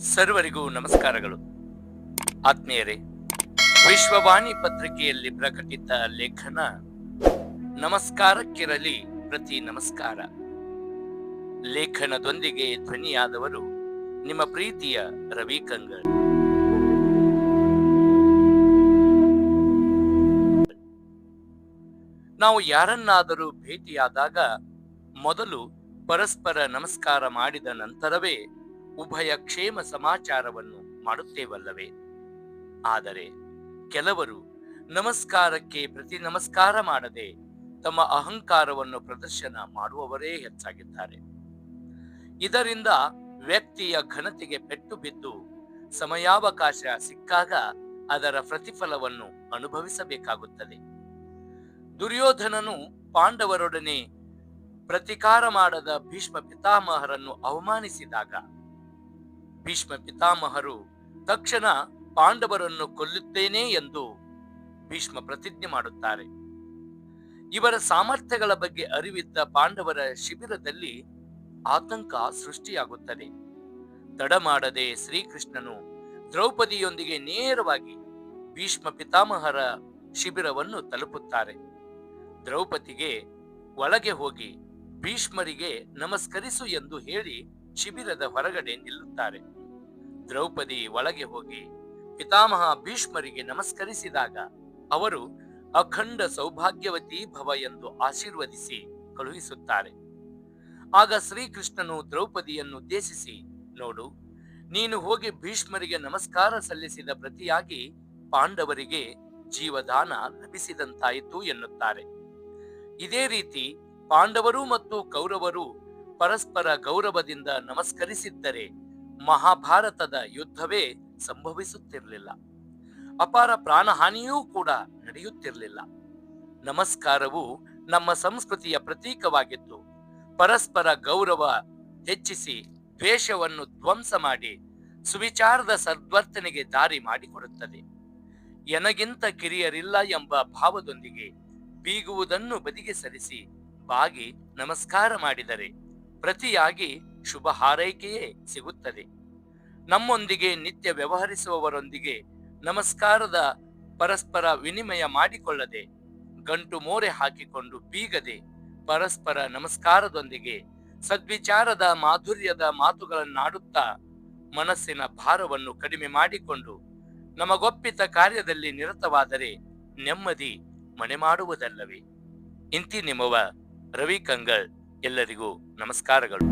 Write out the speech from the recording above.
ಸರ್ವರಿಗೂ ನಮಸ್ಕಾರಗಳು. ಆತ್ಮೀಯರೇ, ವಿಶ್ವವಾಣಿ ಪತ್ರಿಕೆಯಲ್ಲಿ ಪ್ರಕಟಿತ ಲೇಖನ ನಮಸ್ಕಾರಕ್ಕಿರಲಿ ಪ್ರತಿ ನಮಸ್ಕಾರ. ಲೇಖನದೊಂದಿಗೆ ಧ್ವನಿಯಾದವರು ನಿಮ್ಮ ಪ್ರೀತಿಯ ರವಿ ಕಂಗಲ್. ನಾವು ಯಾರನ್ನಾದರೂ ಭೇಟಿಯಾದಾಗ ಮೊದಲು ಪರಸ್ಪರ ನಮಸ್ಕಾರ ಮಾಡಿದ ನಂತರವೇ ಉಭಯ ಕ್ಷೇಮ ಸಮಾಚಾರವನ್ನು ಮಾಡುತ್ತೇವಲ್ಲವೇ? ಆದರೆ ಕೆಲವರು ನಮಸ್ಕಾರಕ್ಕೆ ಪ್ರತಿ ನಮಸ್ಕಾರ ಮಾಡದೆ ತಮ್ಮ ಅಹಂಕಾರವನ್ನು ಪ್ರದರ್ಶನ ಮಾಡುವವರೇ ಹೆಚ್ಚಾಗಿದ್ದಾರೆ. ಇದರಿಂದ ವ್ಯಕ್ತಿಯ ಘನತೆಗೆ ಪೆಟ್ಟು ಬಿದ್ದು ಸಮಯಾವಕಾಶ ಸಿಕ್ಕಾಗ ಅದರ ಪ್ರತಿಫಲವನ್ನು ಅನುಭವಿಸಬೇಕಾಗುತ್ತದೆ. ದುರ್ಯೋಧನನು ಪಾಂಡವರೊಡನೆ ಪ್ರತಿಕಾರ ಮಾಡದ ಭೀಷ್ಮ ಪಿತಾಮಹರನ್ನು ಅವಮಾನಿಸಿದಾಗ ಭೀಷ್ಮ ಪಿತಾಮಹರು ತಕ್ಷಣ ಪಾಂಡವರನ್ನು ಕೊಲ್ಲುತ್ತೇನೆ ಎಂದು ಭೀಷ್ಮ ಪ್ರತಿಜ್ಞೆ ಮಾಡುತ್ತಾರೆ. ಇವರ ಸಾಮರ್ಥ್ಯಗಳ ಬಗ್ಗೆ ಅರಿವಿದ್ದ ಪಾಂಡವರ ಶಿಬಿರದಲ್ಲಿ ಆತಂಕ ಸೃಷ್ಟಿಯಾಗುತ್ತದೆ. ತಡ ಮಾಡದೆ ಶ್ರೀಕೃಷ್ಣನು ದ್ರೌಪದಿಯೊಂದಿಗೆ ನೇರವಾಗಿ ಭೀಷ್ಮ ಪಿತಾಮಹರ ಶಿಬಿರವನ್ನು ತಲುಪುತ್ತಾರೆ. ದ್ರೌಪದಿಗೆ ಒಳಗೆ ಹೋಗಿ ಭೀಷ್ಮರಿಗೆ ನಮಸ್ಕರಿಸು ಎಂದು ಹೇಳಿ ಶಿಬಿರದ ಹೊರಗಡೆ ನಿಲ್ಲುತ್ತಾರೆ. ದ್ರೌಪದಿ ಒಳಗೆ ಹೋಗಿ ಪಿತಾಮಹ ಭೀಷ್ಮರಿಗೆ ನಮಸ್ಕರಿಸಿದಾಗ ಅವರು ಅಖಂಡ ಸೌಭಾಗ್ಯವತಿ ಭವ ಎಂದು ಆಶೀರ್ವದಿಸಿ ಕಳುಹಿಸುತ್ತಾರೆ. ಆಗ ಶ್ರೀಕೃಷ್ಣನು ದ್ರೌಪದಿಯನ್ನು ಉದ್ದೇಶಿಸಿ, ನೋಡು, ನೀನು ಹೋಗಿ ಭೀಷ್ಮರಿಗೆ ನಮಸ್ಕಾರ ಸಲ್ಲಿಸಿದ ಪ್ರತಿಯಾಗಿ ಪಾಂಡವರಿಗೆ ಜೀವದಾನ ಲಭಿಸಿದಂತಾಯಿತು ಎನ್ನುತ್ತಾರೆ. ಇದೇ ರೀತಿ ಪಾಂಡವರು ಮತ್ತು ಕೌರವರು ಪರಸ್ಪರ ಗೌರವದಿಂದ ನಮಸ್ಕರಿಸಿದ್ದರೆ ಮಹಾಭಾರತದ ಯುದ್ಧವೇ ಸಂಭವಿಸುತ್ತಿರಲಿಲ್ಲ. ಅಪಾರ ಪ್ರಾಣಹಾನಿಯೂ ಕೂಡ ನಡೆಯುತ್ತಿರಲಿಲ್ಲ. ನಮಸ್ಕಾರವು ನಮ್ಮ ಸಂಸ್ಕೃತಿಯ ಪ್ರತೀಕವಾಗಿದ್ದು ಪರಸ್ಪರ ಗೌರವ ಹೆಚ್ಚಿಸಿ ದ್ವೇಷವನ್ನು ಧ್ವಂಸ ಮಾಡಿ ಸುವಿಚಾರದ ಸದ್ವರ್ತನೆಗೆ ದಾರಿ ಮಾಡಿಕೊಡುತ್ತದೆ. ಎನಗಿಂತ ಕಿರಿಯರಿಲ್ಲ ಎಂಬ ಭಾವದೊಂದಿಗೆ ಬೀಗುವುದನ್ನು ಬದಿಗೆ ಸರಿಸಿ ಬಾಗಿ ನಮಸ್ಕಾರ ಮಾಡಿದರೆ ಪ್ರತಿಯಾಗಿ ಶುಭ ಹಾರೈಕೆಯೇ ಸಿಗುತ್ತದೆ. ನಮ್ಮೊಂದಿಗೆ ನಿತ್ಯ ವ್ಯವಹರಿಸುವವರೊಂದಿಗೆ ನಮಸ್ಕಾರದ ಪರಸ್ಪರ ವಿನಿಮಯ ಮಾಡಿಕೊಳ್ಳದೆ, ಗಂಟು ಮೋರೆ ಹಾಕಿಕೊಂಡು ಬೀಗದೆ ಪರಸ್ಪರ ನಮಸ್ಕಾರದೊಂದಿಗೆ ಸದ್ವಿಚಾರದ ಮಾಧುರ್ಯದ ಮಾತುಗಳನ್ನಾಡುತ್ತಾ ಮನಸ್ಸಿನ ಭಾರವನ್ನು ಕಡಿಮೆ ಮಾಡಿಕೊಂಡು ನಮಗೊಪ್ಪಿತ ಕಾರ್ಯದಲ್ಲಿ ನಿರತವಾದರೆ ನೆಮ್ಮದಿ ಮನೆ ಮಾಡುವುದಲ್ಲವೇ ಇಂತಿ ನಿಮ್ಮವ ರವಿ ಕಂಗಳ್ ಎಲ್ಲರಿಗೂ ನಮಸ್ಕಾರಗಳು.